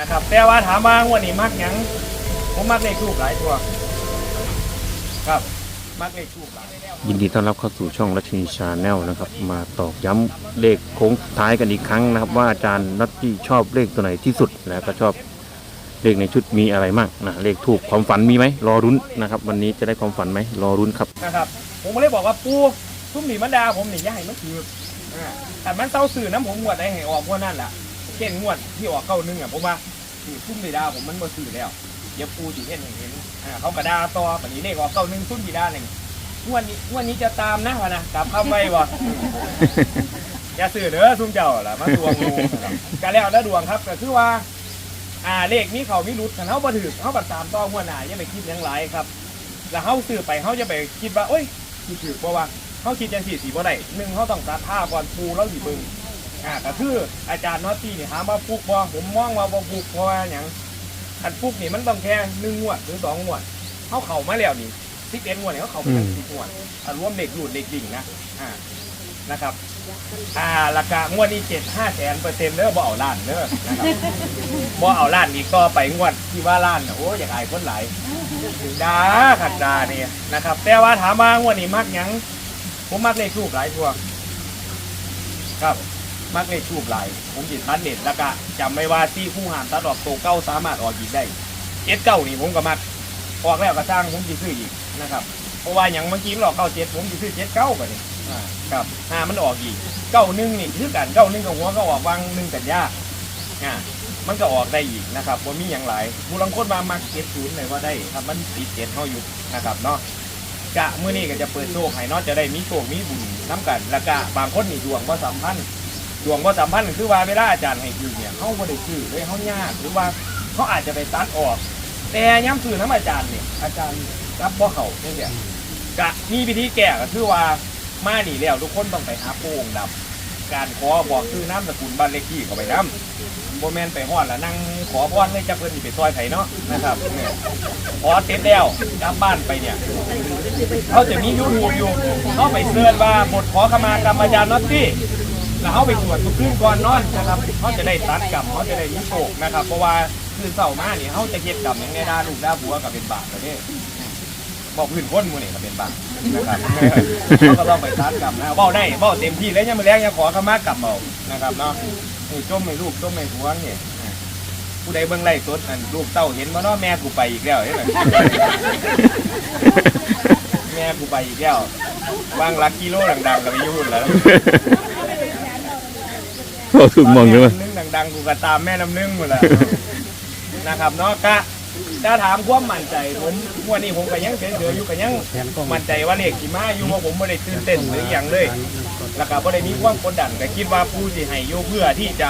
นะครับแต่ว่าถามว่างวดนี้มักหยังผมมักเลขทูบหลายตัวครับมักเลขทูบหลาย ยินดีต้อนรับเข้าสู่ช่องรัชนีชาแนลนะครับ มาตอกย้ำเลขโค้งสุดท้ายกันอีกครั้งนะครับ ว่าอาจารย์นัตตี้ชอบเลขตัวไหนที่สุดแล้วก็ชอบเลขในชุดมีอะไรบ้างนะเลขถูกความฝันมีไหมรอรุ้นนะครับ วันนี้จะได้ความฝันไหมรอรุ้นครับ นะครับผมก็เลยบอกว่าปูทุ่มหนีมันดาผมหนีย่าให้มันถืออ่าแต่มันเศร้าสื่อน้ำผมงวดได้ให้ออกงวดนั่นแหละเช่นงวดที่ออกเก้าหนึงอะผมว่า คือทุ่มหนีดาผมมันบ่สื่อแล้วเดี๋ยวปูจีเห็นให้เห็นอ่าเขากระดาต่อแบบนี้เลขออกเก้าหนึ่งทุ่มหนีดาหนึ่งงวดนี้งวดนี้จะตามนะวะนะกลับเข้าไปบ่อย่าสื่อเด้อซุ่มเจ้าล่ะมาดวงงูนะครับก็แล้วแล้วดวงครับก็คือว่า อ่าเลขนี้เขามีรุดเขาบ่ถือเขาบัดตามต้องหัวหน้าอย่าไปคิดยังหลายครับ แล้วเขาซื้อไปเขาจะไปคิดว่าเอ้ยสิถือเพราะว่าเขาคิดจังสี่สีบ่ได้หนึ่งเขาต้องตัดท่าก่อนปูแล้วสิเบิ่ง อ่าก็คืออาจารย์นอตตี้นี่ถามว่าฟุกบ่ผมมองว่าบ่ฟุกเพราะว่าหยังอันฟุกนี่มันต้องแค่หนึ่งงวดหรือสองงวดเขาเข้ามาแล้วนี่สิบเอ็ดงวดเนี่ยเขาเข้ามาอืมสิบงวดอ่ารวมเด็กหลุดเด็กดิ่งนะอ่านะครับ อ่าราคางวดนี้เจ็ดห้าแสนเปอร์เซ็นต์เด้อบ่เอาล้านเด้อนะครับบ่เอาล้านอีกก็ไปงวดที่ว่าล้านน่ะโอ้อยากอายคนหลายถึงดาขัดดาเนี่ยนะครับ แต่ว่าถามว่างวดนี้มักหยังผมมักเลขทูบหลายตัวครับ มักเลขทูบหลาย ผมจิตทันเน็ตแล้วก็จำไม่ว่าที่คู่หามตัดออกโตเก้าสามารถออกอีกได้เจ็ดเก้านี่ผมก็มักออกแล้วก็สร้างผมจะซื้ออีกนะครับเพราะว่าอย่างเมื่อกี้มันอกเก้าเจ็ดผมจะซื้อเจ็ดเก้าไปนี่ครับห้ามันออกอีกเก้าหนึ่งนี่คือกันเก้าหนึ่งกับหัวก็ออกวางหนึ่งกันยากอ่ามันก็ออกได้อีกนะครับว่ามีอย่างไรมูลังคนมามักเก็ตศูนย์เลยว่าได้ครับมันติดเจ็ดเข้าอยู่นะครับเนาะกะเมื้อนี้ก็จะเปิดโชคให้นาะจะได้มีโชคมีบุญน้ำกัน แล้วก็บางคนนี่ดวงว่าสัมพันธ์ วงว่าสัมพันธ์คือว่าเวลาอาจารย์ให้คือเนี่ยเขาบ่ได้คือเลยเขายากหรือว่าเขาอาจจะไปตัดออก แต่ย้ำคือน้ำอาจารย์เนี่ยอาจารย์รับบ่เขาเนี่ยกะมีวิธีแก้ก็คือว่ามาหนีแล้วทุกคนต้องไปหาโป่งดำการขอบอกคือน้ำสกุลบ้านเลขที่เขาไปน้ำโบแมนไปฮอดแล้วนั่งขอพรเลยจะเพิ่นสิไปซอยไผเนาะนะครับเนี่ยขอเสร็จแล้วกลับบ้านไปเนี่ยเขาจะมียูทูบอยู่เขาไปเสิร์ชว่าบทขอขมากรรมอาจารย์น็อตตี้ แล้วเขาไปสวดทุกคืนก่อนนอนนะครับเขาจะได้ตัดกรรมเขาจะได้มีโชคนะครับ เพราะว่าคืนเสาร์มาเนี่ยเขาจะเฮ็ดกรรมอย่างไงด่าลูกด่าผัวกับเป็นบาปประเด้บอกพื้นคนมูนี่ก็เป็นบาปนะครับเขาก็ต้องไปตัดกรรมนะเบ้าได้เบ้าเต็มที่แล้วยังไม่แรงยังขอขมากรรมเอานะครับเนาะนี่จมไม่ลูกจมไม่หัวเนี่ยผู้ใดเบิ่งไล่สดนั่นลูกเต้าเห็นมาเนาะแม่กูไปอีกแล้วเห็นไหมแม่กูไปอีกแล้ววางลักกิโลดังๆกับยุ่นแล้ว เราถูกมองใช่ไหมน้ำนึ่งดังๆกูก็ตามแม่น้ำนึ่งหมดแล้วนะครับเนาะกะถ้าถามความมั่นใจผมวันนี้ผมก็ยังเฉยๆอยู่ก็ยังมั่นใจว่าเลขกี่มาอยู่ว่าผมไม่ได้ตื่นเต้นหรืออย่างเลยแล้วก็บ่ได้มีความกดดันแต่คิดว่าผู้สิให้อยู่เพื่อที่จะ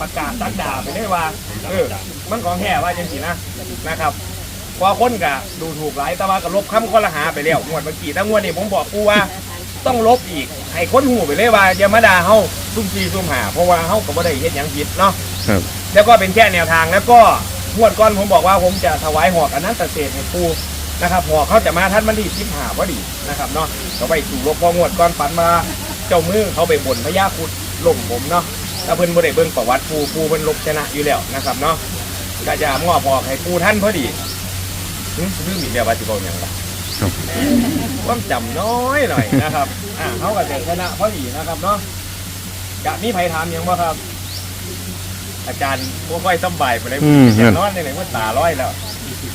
ประกาศตักดาไปได้ว่าเออมันของแห่ว่าจังสีนะนะครับพอคนกะดูถูกหลายแต่ว่าก็ลบคำข้อละหาไปแล้วงวดเมื่อกี้แต่งวดนี้ผมบอกกูว่า ต้องลบอีกให้คนหูไปเลยว่าอย่ามาด่าเฮาซุ่มซีซุ่มหา เพราะว่าเฮาก็บ่ได้เฮ็ดหยังผิดเนาะครับแล้วก็เป็นแค่แนวทางแล้วก็งวดก่อนผมบอกว่าผมจะถวายหอกอันนั้นตเศษให้ปูนะครับหอกเขาจะมาท่านมันดีทิพหาพอดีนะครับเนาะก็ไปสู่ลบพองวดก่อนฝันมาเจ้ามือเขาไปบ่นพญาคุดล่มผมเนาะแล้วเพิ่นบ่ได้เบิ่งประวัติปูปูเพิ่นลบชนะอยู่แล้วนะครับเนาะก็จะมอบหอกให้ปูท่านพอดีหึลืมอีกแล้วว่าสิบอกหยังล่ะ ครับความจำน้อยหน่อยนะครับอ่าเขาก็จะชนะพอดีนะครับเนาะจะมีไผถามหยังบ่ครับ อาจารย์บ่ค่อยสำบายไปเลยอืม อย่างนอนในไหนว่าตาร้อยแล้ว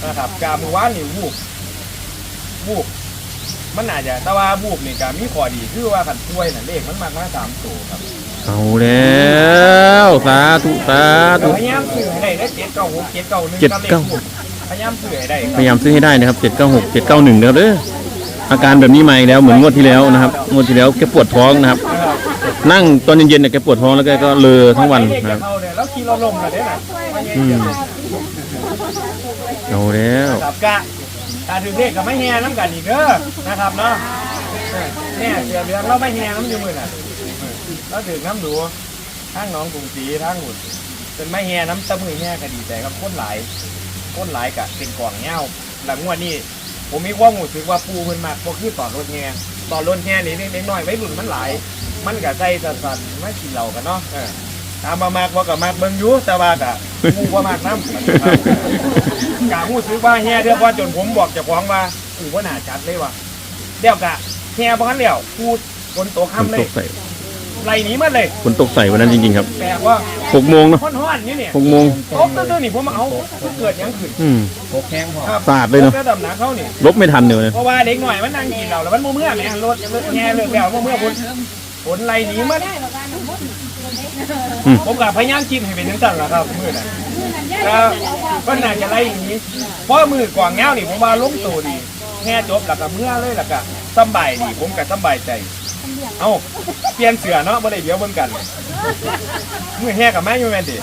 นะครับกามือว่านนี่วูบวูบมันอาจจะแต่ว่าวูบนี่กามีข้อดีคือว่าขันช่วยน่ะเลขมันมากมาสามตัวครับเอาแล้วสาธุสาธุ พยายามซื้อให้ได้ได้เจ็ดเก้าหกเจ็ดเก้าหนึ่งเจ็ดกับเลขเก้าวูบ พยายามซื้อให้ได้ครับพยายามซื้อให้ได้นะครับ796 791นะครับเด้ออาการแบบนี้มาอีกแล้วเหมือนงวดที่แล้วนะครับงวดที่แล้วแกปวดท้องนะครับนะครับนั่งตอนเย็นๆเนี่ยแกปวดท้องแล้วแกก็เลอทั้งวันเลขนะคจะรับเข้าเนี่ยแล้วขี่เราลมกันเนี่ยนะอืมเอาแล้วครับกะตาถึงเลขกับไม่แห่น้ำกันอีกเด้อนะครับเนาะเออเนี่ยเสียเรืองเราไม่แห่น้ำอยู่มือน่ะเออเราถึงน้ำดูทั้งหน้องกรุงศรีทั้งหุ่นเป็นไม่แห่น้ำตะมือแห่ก็ดีใจครับคนหลาย คนหลายกะเป็นกล่องเงาหลังวดนี้ผมมีความรู้สึกว่าปูเพิ่นมากบ่คือตอนรถแห่ตอนรถแห่นี่เล็กๆน้อยๆไว้รุ่นมันหลาย มันกะใจสั่นๆไม่กินเหล้ากันเนาะเออถามมามากว่ากับมากเบิ่งอยู่แต่ว่ากะงูว่ามากน้ำกะงูซื้อว่าแฮ่เรียกว่าจนผมบอกเจ้าของว่าอูว่าหนาจัดเลยว่ะเดี๋ยวกะแฮ่บ้านเดียวพูดบนโต๊ะฝนค่ำเลย กใส่ไล่หนีมาเลยฝนตกใส่วันนั้นจริงๆครับแปลว่าหกโมงเนาะห้อนๆนี่เนี่ยหกโมงตบตื้อๆนี่ผมเอาเกิดหยังขึ้นอืมพกแข้งพอครับสาดเลยเนอะตบระดับหนาเขานี่ลบไม่ทันเดี๋ยวเลยเพราะว่าเด็กหน่อยมันนั่งกินเหล้าแล้วมันโมเมื่อแหม่รถรถแง่เลิกแล้วโมเมื่อผลผลไล่หนีมันอืมผมกับพยายามกินให้เป็นทั้งสั่นแหละครับมือน่ะแล้วก็น่าจะไล่หนีเพราะมือกวางเงานี่ผมว่าล้มตัวดีแง่จบแล้วก็เมื่อเลยแล้วก็สำบายดีผมก็สำบายใจ เอ้าเปลี่ยนเสือเนาะบ่ได้เดี๋ยวเบิ่งกันมือแห่กับแม่อยู่แม่นดิ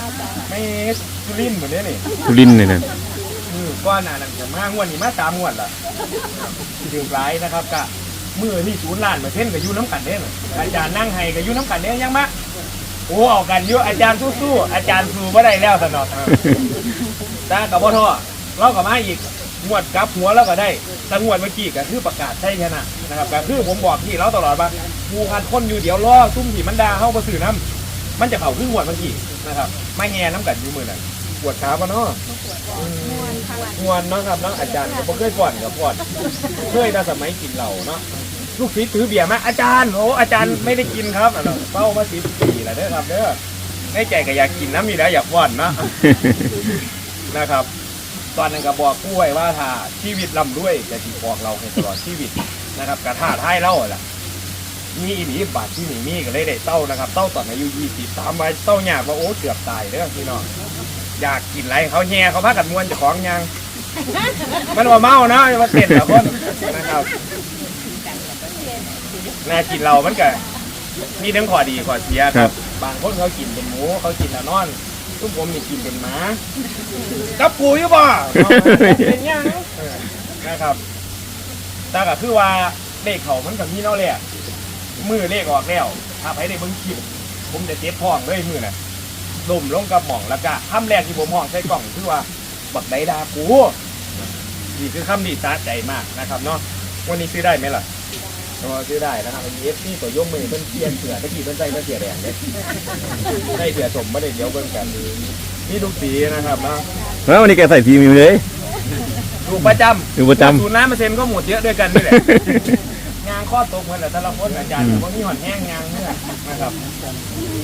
ไม่สุรินทร์เหมือนนี้นี่ทุลินทร์เนี่ยนะมือก้อนหนานั่นจะมางวดนี้มาสามงวดละถือร้ายนะครับกะมือที่ศูนย์ล้านเปอร์เซ็นต์กับยูน้ำกันเด้นอาจารย์นั่งให้กับยูน้ำกันเด้ยังมะโอ้เอากันอยูอาจารย์สู้ๆอาจารย์สู้บ่ได้แล้วสนอตากับบ่ท้อเรากับมาอีก งวดกลับหัวแล้วก็ได้แต่งวดเมื่อกี้ก็คือประกาศใช่ชนะนะครับก็คือผมบอกที่เราตลอดว่าผูคันคนอยู่เดี๋ยวรอซุ่มที่มันดาเข้าประสื่อน้ำมันจะเผาขึ้นงวดเมื่อกี้นะครับไม่แง่น้ำกันอยู่มือนั่นปวดขาปะเนาะงวนเนาะครับเนาะอาจารย์ก็บ่เคยก่อนกับก่อนเคยแต่สมัยกินเหล้าเนาะลูกศิษย์ถือเบียร์มาอาจารย์โอ้อาจารย์ไม่ได้กินครับอะเนาะเฝ้ามาสิบปีแล้วเด้อครับเด้อในใจก็อยากกินน้ำมีแล้วอยากว่อนเนาะนะครับ ตอนนั้นก็บอกกู้ไว้ว่าถ้าชีวิตร่ำรวยจะสิบอกเราให้ตลอดชีวิตนะครับกระท่าท้ายเล่าแหละมีอีหลีบาทที่นี่มีก็เลยได้เต้านะครับเต้าตอนอายุยี่สิบสามไว้เต้ายากว่าโอ้เกือบตายเด้อพี่น้องอยากกินอะไรเขาแห่เขาพากันมวนเจะของยัง มันว่าเมาเนาะมาเต้นแต่คนนะครับน่ากินเรามันก็มีทั้งข้อดีข้อเสียครับบางคนเขากินเป็นหมูเขากินแล้วนอน ทุกผมนี่กินเป็นหมากับปูอยู่บ่เป็นยังเออนะครับแต่ก็คือว่าเลขเขามันกับมีเนาะแหละมือเลขออกแล้วถ้าไปได้เบิ่งคลิปผมจะเจ็บท้องเลยมือน่ะลมลงกับหม่องแล้วก็คำแรกที่ผมห้องใส่กล่องคือว่าบักไดดากูนี่คือคำดีสาใจมากนะครับเนาะวันนี้ซื้อได้ไหมล่ะ ก็ซื้อได้นะครับเอฟซีตัวยกมือเพิ่นเปลี่ยนเสือตะกี้เพิ่นใส่เพิ่นเสือแดงเนี่ยได้เสือสมไม่ได้เดี๋ยวเบิ่งกันนี่ลูกสีนะครับเนาะแล้ววันนี้แกใส่ทีมีเลยลูกประจำอยู่ประจำศูนย์น้ำเปอร์เซ็นต์ก็หมดเยอะด้วยกันนี่แหละงานข้อตกเหมือนแต่ละคนอาจารย์อืมว่ามีหอนแห้งงานเนี่ยนะครับ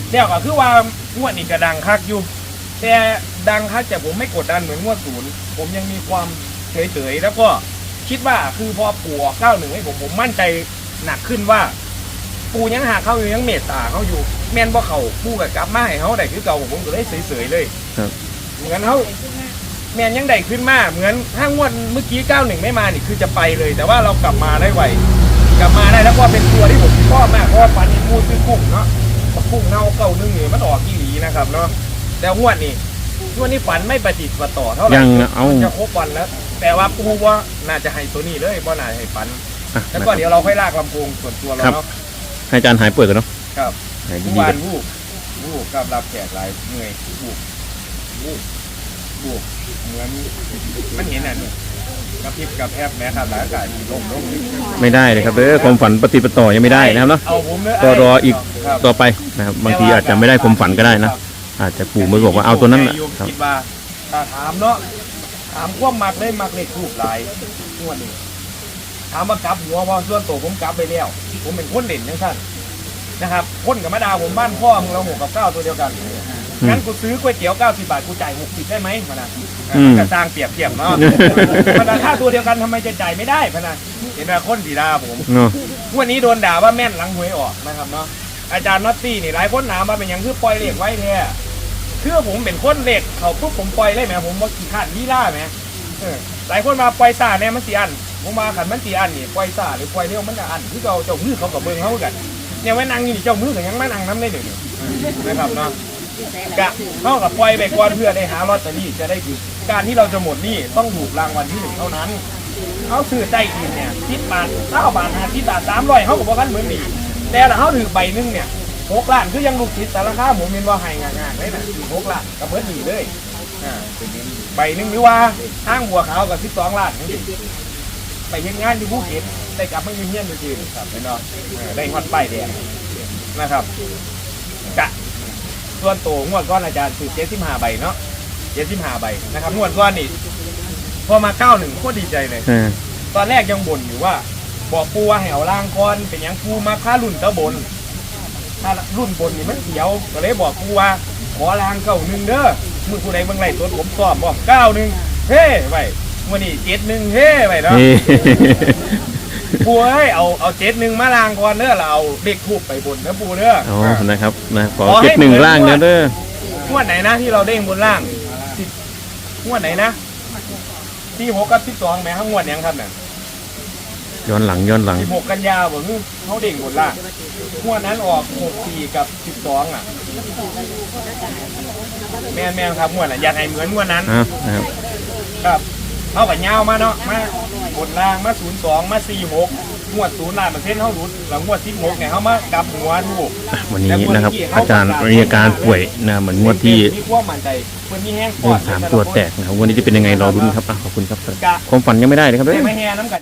เดี๋ยวก็คือว่างวดนี้ก็ดังคักอยู่ แต่ดังคักแต่ผมไม่กดดันเหมือนงวดศูนย์ผมยังมีความเฉยๆแล้วก็คิดว่าคือพอปู่เก้าหนึ่งให้ผมผมมั่นใจ หนักขึ้นว่า ปู่ยังหาเขาอยู่ยังเมตตาเขาอยู่ แม่นบ่เขาปู่กับกลับมาให้เขาได้คือเก่าผมก็ได้เฉยๆเลยครับ เหมือนเขาแมนยังได้ขึ้นมาเหมือนถ้างวดเมื่อกี้เก้าหนึ่งไม่มานี่คือจะไปเลย แต่ว่าเรากลับมาได้ไวกลับมาได้แล้วก็เป็นตัวที่ผมชอบมากเพราะว่าฟันนี่มูดคือกุ้งเนาะบักกุ้งเน่าเก้าหนึ่งนี่มันออกกี่หลีนะครับเนาะแต่งวดนี้งวดนี้ฝันไม่ประจิตประต่อเท่าไหร่ยังเอาจะครบวันแล้ว แต่ว่าปูว่าน่าจะให้ตัวนี้เลยเพราะน่าจะให้ฝันอะ แล้วก็เดี๋ยวเราค่อยลากลำโพงส่วนตัวเราครับเนาะให้อาจารย์หายป่วยกันเนาะครับหายเมื่ดีอๆวากันนวูบวูบกับรับแขกหลายเหนื่อยวูบวูบวูบเหมือนมันเห็นอะนี่กระพริบกระแพบแม้ครับหลายอากาศมีลมลมนิดนึงไม่ได้เลยครับเด้อความฝันปฏิดปะต่อยังไม่ได้นะครับเนาะเอาผมเลยก็รออีกครับต่อไปนะครับบางทีอาจจะไม่ได้ความฝันก็ได้นะอาจจะปู่มาบอกว่าเอาตัวนั้นแหละครับคิดว่าถ้าถามเนาะถามความมักได้มักเลขถูกหลายงวดนี้ ถามว่ากลับหัวพอส่วนตัวผมกลับไปแล้ว ผมเป็นคนเด่นยังสั้นนะครับคนกับมาดาผมบ้านพ่อมึงเราหกกับเก้าตัวเดียวกันงั้นกูซื้อก๋วยเตี๋ยว90บาทกูจ่าย60ได้ไหมพะนะอืมจะสร้างเปรียบเทียบเนาะพะนะค่าตัวเดียวกันทำไมจะจ่ายไม่ได้พะนะเห็นไหมคนสีดาผมเนาะวันนี้โดนด่าว่าแม่นหลังหวยออกนะครับเนาะอาจารย์น็อตตี้นี่หลายคนถามมาเป็นหยังคือปล่อยเลขไว้แท้คือผมเป็นคนเลขเขาปุ๊บผมปล่อยเลยแหมผมว่าขี้ขาดลีล่าแหมเออ หลายคนมาปล่อยซ่าเนี่ยมันสีอันผมมาขันมันสีอันนี่ปล่อยซ่าหรือปล่อยเร็วมันจะอันคือเราเจ้ามือเขากับเบิ้งเขากันเนี่ยไว้นั่งอยู่นี่เจ้ามือกับยังมานั่งน้ำได้เดี๋ยวนี้นะครับเนาะกะเท่ากับปล่อยไปก่อนเพื่อได้หาลอตเตอรี่จะได้คือการที่เราจะหมดนี่ต้องถูกรางวัลที่หนึ่งเท่านั้นเขาซื้อใจกินเนี่ยทิศบาทเก้าบาทหาทิศบาทสามร้อยเขากับว่ากันเหมือนดีแต่ถ้าเขาถือใบหนึงเนี่ยหกล้านคือยังลูกทิศแต่ราคาหมูมินว่าให้งานๆเลยนะหกล้านกับเพิ่นดีเลย อ่าใบหนึงหรือว่าห้างบัวขาวกับสิบสองล้านนี่สิไปเห็นงานที่ภูเก็ตได้กลับมาเยี่ยมๆจริงๆครับเห็นเนาะเออได้ฮอตป้ายแดงนะครับกะส่วนโตงวดก้อนอาจารย์คือเจ็ดสิบห้าใบเนาะเจ็ดสิบห้าใบนะครับงวดก้อนนี่พอมาเก้าหนึ่งโคตรดีใจเลย เออตอนแรกยังบ่นอยู่ว่า บอกปูว่าให้เอาล่างก่อนเป็นหยังปูมาค่ารุ่นเต้าบนถ้ารุ่นบนนี่มันเขียวก็เลยบอกปูว่าขอล่างเก้าหนึ่งเด้อ มือผู้ใดเบิ่งไรตัวผมสอบบอกเก้าหนึ่งเฮ้ไว้วันนี้เจ็ดหนึ่งเฮ้ไว้เนาะนี่ ปูเอ้ยเอาเอาเจ็ดหนึ่งมาล่างก่อนเด้อเราเอาเด็กทูบไปบนนะปูเด้ออ๋อนะครับ นะ ขอขอให้เจ็ดหนึ่งเหมือนล่างเด้อเด้องวดไหนนะที่เราเด้งบนล่างสิบงวดไหนนะที่หกกับที่สองแหม่ทั้งงวดยังครับเนี่ย ย้อนหลังย้อนหลังสิบหกกันยาบอกคือเขาเด้งบนล่างงวดนั้นออกหกสี่กับสิบสองอะ แม่นแม่นครับงวดน่ะอยากให้เหมือนงวดนั้นอ้าวนะครับ ครับเขากับยาวมาเนาะมาบนล่างมาศูนย์สองมาสี่หกงวดศูนย์ล้านเปอร์เซ็นต์เขาหลุดหลังงวดสิบหกเนี่ยเขามากลับหัวถูกอะวันนี้นะครับ อาจารย์มีอาการป่วยนะเหมือนงวดที่มีความมั่นใจเพิ่นมีแห้งโอ้สามตัวแตกนะครับวันนี้จะเป็นยังไงรอรุ้นครับอะขอบคุณครับความฝันยังไม่ได้เลยครับเด้ได้อมาแห่น้ำกัน